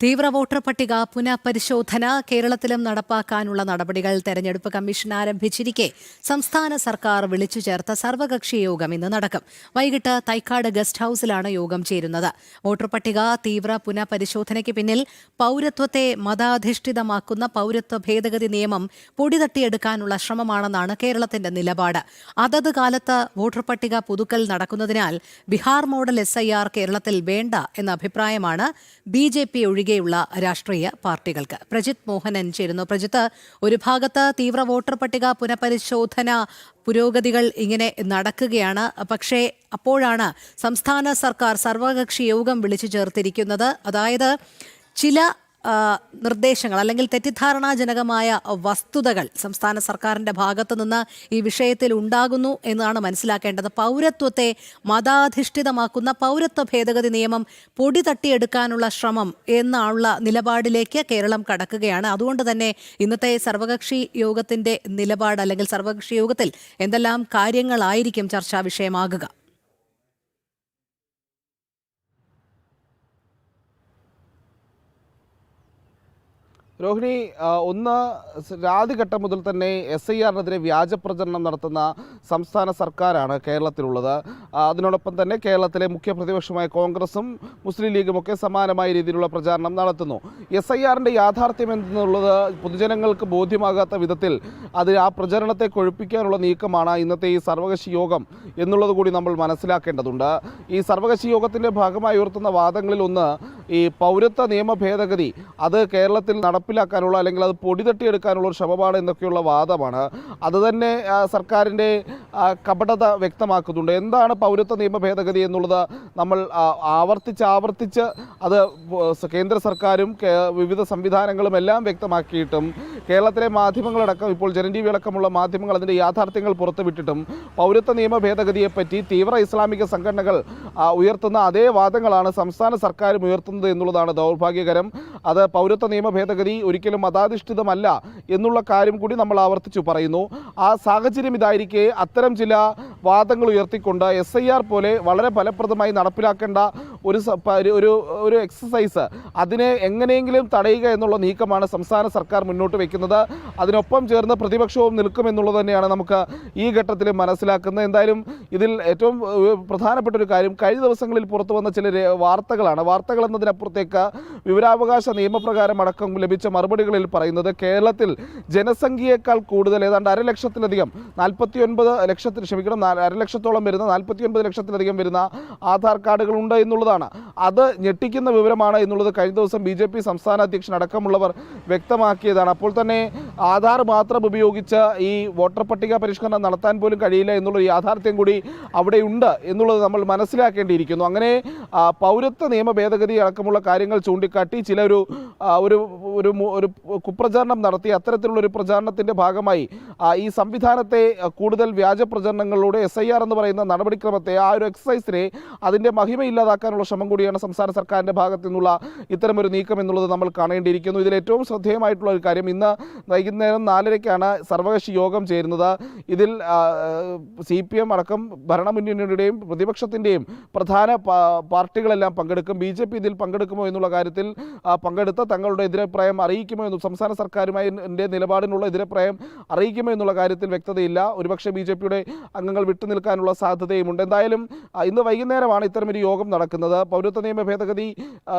തീവ്ര വോട്ടർ പട്ടിക പുനഃപരിശോധന കേരളത്തിലും നടപ്പാക്കാനുള്ള നടപടികൾ തെരഞ്ഞെടുപ്പ് കമ്മീഷൻ ആരംഭിച്ചിരിക്കെ സംസ്ഥാന സർക്കാർ വിളിച്ചു ചേർത്ത സർവകക്ഷി യോഗം ഇന്ന് നടക്കും. വൈകിട്ട് തൈക്കാട് ഗസ്റ്റ് ഹൌസിലാണ് യോഗം ചേരുന്നത്. വോട്ടർ പട്ടിക തീവ്ര പുനഃപരിശോധനയ്ക്ക് പിന്നിൽ പൗരത്വത്തെ മതാധിഷ്ഠിതമാക്കുന്ന പൗരത്വ ഭേദഗതി നിയമം പൊടിതട്ടിയെടുക്കാനുള്ള ശ്രമമാണെന്നാണ് കേരളത്തിന്റെ നിലപാട്. അതത് കാലത്ത് വോട്ടർ പട്ടിക പുതുക്കൽ നടക്കുന്നതിനാൽ ബിഹാർ മോഡൽ എസ് കേരളത്തിൽ വേണ്ട എന്ന അഭിപ്രായമാണ് ബി ഒഴികെയുള്ള രാഷ്ട്രീയ പാർട്ടികൾക്ക്. പ്രജിത് മോഹനൻ ചേരുന്നു. പ്രജിത്ത് ഒരു ഭാഗത്ത് തീവ്ര വോട്ടർ പട്ടിക പുനഃപരിശോധന പുരോഗതികൾ ഇങ്ങനെ നടക്കുകയാണ്. പക്ഷേ അപ്പോഴാണ് സംസ്ഥാന സർക്കാർ സർവകക്ഷി യോഗം വിളിച്ചു ചേർത്തിരിക്കുന്നത്. അതായത് ചില നിർദ്ദേശങ്ങൾ അല്ലെങ്കിൽ തെറ്റിദ്ധാരണാജനകമായ വസ്തുതകൾ സംസ്ഥാന സർക്കാരിന്റെ ഭാഗത്തു നിന്ന് ഈ വിഷയത്തിൽ ഉണ്ടാകുന്നു എന്നാണ് മനസ്സിലാക്കേണ്ടത്. പൗരത്വത്തെ മതാധിഷ്ഠിതമാക്കുന്ന പൗരത്വ ഭേദഗതി നിയമം പൊടി തട്ടിയെടുക്കാനുള്ള ശ്രമം എന്നുള്ള നിലപാടിലേക്ക് കേരളം കടക്കുകയാണ്. അതുകൊണ്ട് തന്നെ ഇന്നത്തെ സർവകക്ഷി യോഗത്തിന്റെ നിലപാട് അല്ലെങ്കിൽ സർവകക്ഷി യോഗത്തിൽ എന്തെല്ലാം കാര്യങ്ങളായിരിക്കും ചർച്ചാ വിഷയമാകുക? രോഹിണി ഒന്ന് ആദ്യഘട്ടം മുതൽ തന്നെ എസ് ഐ ആറിനെതിരെ വ്യാജ പ്രചരണം നടത്തുന്ന സംസ്ഥാന സർക്കാരാണ് കേരളത്തിലുള്ളത്. അതിനോടൊപ്പം തന്നെ കേരളത്തിലെ മുഖ്യ പ്രതിപക്ഷമായ കോൺഗ്രസും മുസ്ലിം ലീഗും ഒക്കെ സമാനമായ രീതിയിലുള്ള പ്രചാരണം നടത്തുന്നു. എസ് ഐ ആറിന്റെ യാഥാർത്ഥ്യം എന്നുള്ളത് പൊതുജനങ്ങൾക്ക് ബോധ്യമാകാത്ത വിധത്തിൽ അത് ആ പ്രചരണത്തെ കൊഴുപ്പിക്കാനുള്ള നീക്കമാണ് ഇന്നത്തെ ഈ സർവകക്ഷി യോഗം എന്നുള്ളത് കൂടി നമ്മൾ മനസ്സിലാക്കേണ്ടതുണ്ട്. ഈ സർവകക്ഷി യോഗത്തിന്റെ ഭാഗമായി ഉയർത്തുന്ന വാദങ്ങളിൽ ഒന്ന് ഈ പൗരത്വ നിയമ ഭേദഗതി അത് കേരളത്തിൽ നടപ്പിലാക്കാനുള്ള അല്ലെങ്കിൽ അത് പൊടിതട്ടിയെടുക്കാനുള്ള ഒരു ശ്രമമാണ് എന്നൊക്കെയുള്ള വാദമാണ്. അത് തന്നെ സർക്കാരിന്റെ കപടത വ്യക്തമാക്കുന്നുണ്ട്. എന്താണ് പൗരത്വ നിയമ ഭേദഗതി എന്നുള്ളത് നമ്മൾ ആവർത്തിച്ച് ആവർത്തിച്ച് അത് കേന്ദ്ര സർക്കാരും വിവിധ സംവിധാനങ്ങളും എല്ലാം വ്യക്തമാക്കിയിട്ടും കേരളത്തിലെ മാധ്യമങ്ങളടക്കം ഇപ്പോൾ ജനജീവി അടക്കമുള്ള മാധ്യമങ്ങൾ അതിന്റെ യാഥാർത്ഥ്യങ്ങൾ പുറത്തുവിട്ടിട്ടും പൗരത്വ നിയമ ഭേദഗതിയെപ്പറ്റി തീവ്ര ഇസ്ലാമിക സംഘടനകൾ ഉയർത്തുന്ന അതേ വാദങ്ങളാണ് സംസ്ഥാന സർക്കാരും ഉയർത്തുന്നത് എന്നുള്ളതാണ് ദൗർഭാഗ്യകരം. അത് പൗരത്വ നിയമ ഭേദഗതി ഒരിക്കലും മതാധിഷ്ഠിതമല്ല എന്നുള്ള കാര്യം കൂടി നമ്മൾ ആവർത്തിച്ചു പറയുന്നു. ആ സാഹചര്യം ഇതായിരിക്കെ അത്തരം ചില വാദങ്ങൾ ഉയർത്തിക്കൊണ്ട് എസ് പോലെ വളരെ ഫലപ്രദമായി നടപ്പിലാക്കേണ്ട ഒരു ഒരു- ഒരു എക്സസൈസ് അതിനെ എങ്ങനെയെങ്കിലും തടയുക എന്നുള്ള നീക്കമാണ് സംസ്ഥാന സർക്കാർ മുന്നോട്ട് വയ്ക്കുന്നത് അതിനൊപ്പം ചേർന്ന് പ്രതിപക്ഷവും നിൽക്കുമെന്നുള്ളത് തന്നെയാണ് നമുക്ക് ഈ ഘട്ടത്തിൽ മനസ്സിലാക്കുന്നത്. എന്തായാലും ഇതിൽ ഏറ്റവും പ്രധാനപ്പെട്ട ഒരു കാര്യം കഴിഞ്ഞ ദിവസങ്ങളിൽ പുറത്തു വന്ന ചില വാർത്തകളാണ്. വാർത്തകൾ എന്നതിനപ്പുറത്തേക്ക് വിവരാവകാശ നിയമപ്രകാരം അടക്കം ലഭിച്ച മറുപടികളിൽ പറയുന്നത് കേരളത്തിൽ ജനസംഖ്യയേക്കാൾ കൂടുതൽ ഏതാണ്ട് അര ലക്ഷത്തിലധികം നാൽപ്പത്തി ഒൻപത് ലക്ഷത്തിന് ക്ഷമിക്കണം അരലക്ഷത്തോളം അര ലക്ഷത്തോളം വരുന്ന നാൽപ്പത്തി ഒൻപത് ലക്ഷത്തിലധികം വരുന്ന ആധാർ കാർഡുകൾ ഉണ്ട് എന്നുള്ളതാണ്. അത് ഞെട്ടിക്കുന്ന വിവരമാണ് എന്നുള്ളത് കഴിഞ്ഞ ദിവസം ബി ജെ പി സംസ്ഥാന അധ്യക്ഷൻ അടക്കമുള്ളവർ വ്യക്തമാക്കിയതാണ്. അപ്പോൾ തന്നെ ആധാർ മാത്രം ഉപയോഗിച്ച് ഈ വോട്ടർ പട്ടിക പരിഷ്കരണം നടത്താൻ പോലും കഴിയില്ല എന്നുള്ള യാഥാർത്ഥ്യം കൂടി അവിടെയുണ്ട് എന്നുള്ളത് നമ്മൾ മനസ്സിലാക്കേണ്ടിയിരിക്കുന്നു. അങ്ങനെ പൗരത്വ നിയമ ഭേദഗതി അടക്കമുള്ള കാര്യങ്ങൾ ചൂണ്ടിക്കാട്ടി ചില ഒരു ഒരു ഒരു കുപ്രചാരണം നടത്തി അത്തരത്തിലുള്ള ഒരു പ്രചാരണത്തിന്റെ ഭാഗമായി ഈ സംവിധാനത്തെ കൂടുതൽ വ്യാജ പ്രചരണങ്ങളിലൂടെ എസ് ഐ ആർ എന്ന് പറയുന്ന നടപടിക്രമത്തെ ആ ഒരു എക്സസൈസിനെ അതിന്റെ മഹിമ ഇല്ലാതാക്കാനുള്ള ശ്രമം കൂടിയാണ് സംസ്ഥാന സർക്കാരിന്റെ ഭാഗത്തു നിന്നുള്ള ഇത്തരമൊരു നീക്കം എന്നുള്ളത് നമ്മൾ കാണേണ്ടിയിരിക്കുന്നു. ഇതിൽ ഏറ്റവും ശ്രദ്ധേയമായിട്ടുള്ള ഒരു കാര്യം ഇന്ന് വൈകുന്നേരം നാലരയ്ക്കാണ് സർവകക്ഷി യോഗം ചേരുന്നത്. ഇതിൽ സി പി എം അടക്കം ഭരണമുന്നണിയുടെയും പ്രതിപക്ഷത്തിന്റെയും പ്രധാന പാർട്ടികളെല്ലാം പങ്കെടുക്കും. ബി ജെ പി ഇതിൽ പങ്കെടുക്കുമോ എന്നുള്ള കാര്യത്തിൽ പങ്കെടുത്ത തങ്ങളുടെ എതിരഭിപ്രായം അറിയിക്കുമോ എന്നും സംസ്ഥാന സർക്കാരുമായി എന്റെ നിലപാടിനുള്ള എതിരഭിപ്രായം അറിയിക്കുമോ എന്നുള്ള കാര്യത്തിൽ വ്യക്തതയില്ല. ഒരുപക്ഷെ ബി ജെ പിയുടെ അംഗങ്ങൾ വിട്ടുനിൽക്കാനുള്ള സാധ്യതയുമുണ്ട്. എന്തായാലും ഇന്ന് വൈകുന്നേരമാണ് ഇത്തരമൊരു യോഗം നടക്കുന്നത്. പൗരത്വ നിയമ ഭേദഗതി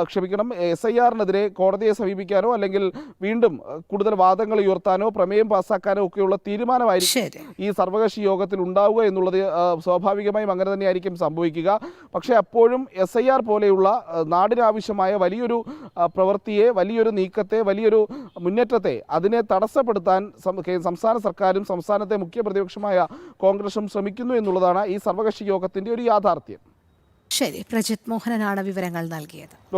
ക്ഷമിക്കണം. എസ് ഐ ആറിനെതിരെ കോടതിയെ സമീപിക്കാനോ അല്ലെങ്കിൽ വീണ്ടും കൂടുതൽ വാദങ്ങൾ ഉയർത്താനോ പ്രമേയം പാസ്സാക്കാനോ ഒക്കെയുള്ള തീരുമാനമായിരിക്കും ഈ സർവകക്ഷി യോഗത്തിൽ ഉണ്ടാവുക എന്നുള്ളത് സ്വാഭാവികമായും അങ്ങനെ തന്നെയായിരിക്കും സംഭവിക്കുക. പക്ഷേ അപ്പോഴും എസ് ഐ ആർ പോലെയുള്ള നാടിനാവശ്യമായ വലിയൊരു പ്രവൃത്തിയെ വലിയൊരു നീക്കത്തെ വലിയൊരു മുന്നേറ്റത്തെ അതിനെ തടസ്സപ്പെടുത്താൻ സംസ്ഥാന സർക്കാരും സംസ്ഥാനത്തെ മുഖ്യ പ്രതിപക്ഷമായ കോൺഗ്രസും ശ്രമിക്കുന്നു എന്നുള്ളതാണ് ഈ സർവകക്ഷി യോഗത്തിന്റെ ഒരു യാഥാർത്ഥ്യം. ശരി പ്രജിത് മോഹനനാണ് വിവരങ്ങൾ നൽകിയത്.